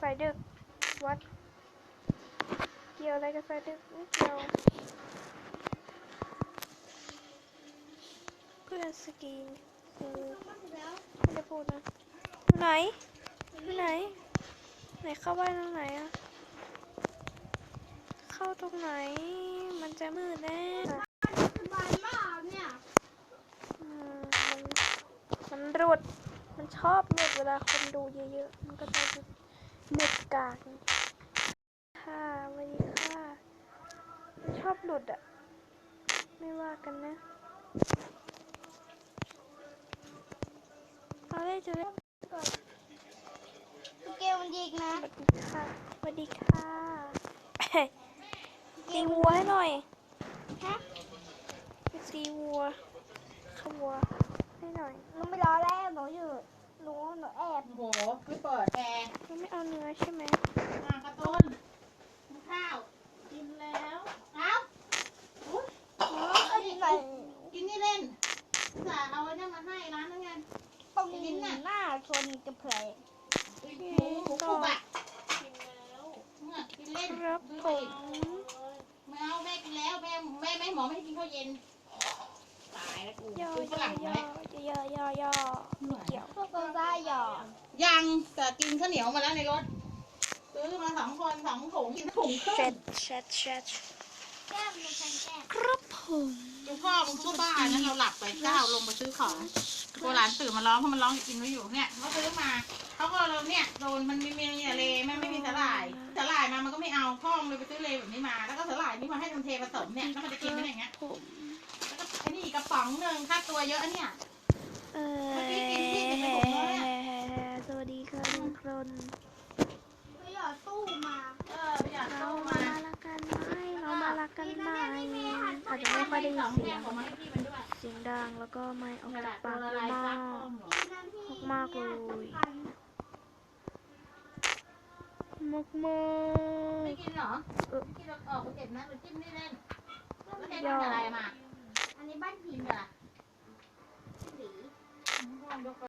สายดึกวัดเกี่ยวอะไรกับสายดึกไม่เกี่ยวเพื่อนสกรีนคือไม่ได้พูดนะอยู่ไหนอยู่ไหน ไหนเข้าบ้านตรงไหนอะเข้าตรงไหน มันจะมืดแน่สบายมากเนี่ยอืมมันมันรุด มันชอบหลุดเวลาคนดูเยอะๆ มันก็จะหลุด หลุดกากค่ะสวัสดีค่ะมันชอบหลุดอะไม่ว่ากันนะเอาเลยจะเล่นเกลมันยิงนะสวัสดีค่ะสวัสดีค่ะตีวัวให้หน่อยฮะไปตีวัวขวัวให้หน่อยหนูไม่รอแล้วหนูอยู่หนูหนูแอบโอ้โหไม่เปิดแอร์ เราไม่เอาเนื้อใช่ไหมอ่ากระต้นกินข้าว กินแล้วเอ้าอุ๊ยหนูก็อยู่ในกินนี่เล่นสาเอาไว้นั่นมาให้ร้านนั่นไงตรงหน้าชนกระเพยหมูหมูกรุบอะกินแล้วเนี่ยกินเล่นครับซื้อผไปมไม่เอาแม่กินแล้วแม่แม่แม่หมอไม่ให้กินข้าวเย็น ตายแล้วกูย่อซื้อฝย่อรั่งย่มาอแล้วย่อย่อย่อไม่เกี่ย วพวกคนได้หยอดยังแต่กินข้าวเหนียวมาแล้วในรถซื้อมาสองคนสองถุงกินถุงครึ่เช็งดเช็ดเช็ดแก้มมันแทงแก้มครับผมดูพ่อมึงเข้าบ้านนะเราหลับไปก้าวลงมาซื้อของโบราณตื่นมาร้องเพราะมันร้องกินไม่อยู่เนี่ยเขาซื้อมาเขาก็เราเนี่ยโดนมันมีเมียเลมันไม่มีสาหร่ายสาหร่ายมามันก็ไม่เอาพ่อมึงเลยไปซื้อเลแบบนี้มาแล้วก็สาหร่ายนี่มาให้มันเทผสมเนี่ยแล้วมันจะกินได้อย่างเงี้ยผมแล้วก็ไอ้นี่อีกกระป๋องหนึ่งค่าตัวเยอะอันเนี่ยเออ กคนไปหยอดตู้มา เออไปหยอดเราตู้มามารักกันไหมเรามารักกันไหมอาจจะไม่ค่อยได้ยินเสียงของมาให้พี่มันด้วยเสียงดังแล้วก็ไม่ออกนั่นแหจาละกตัวปากละเยลาอะยมาซักกข้อมเหรอมากๆเลย มากมากไม่กินเหรอเออไม่กินเราออกไปเก็บนะหรือจิ้มนี่เล่นแล้วเททำอะไรมา อันนี้บ้านผีกินเหรอหลียกไป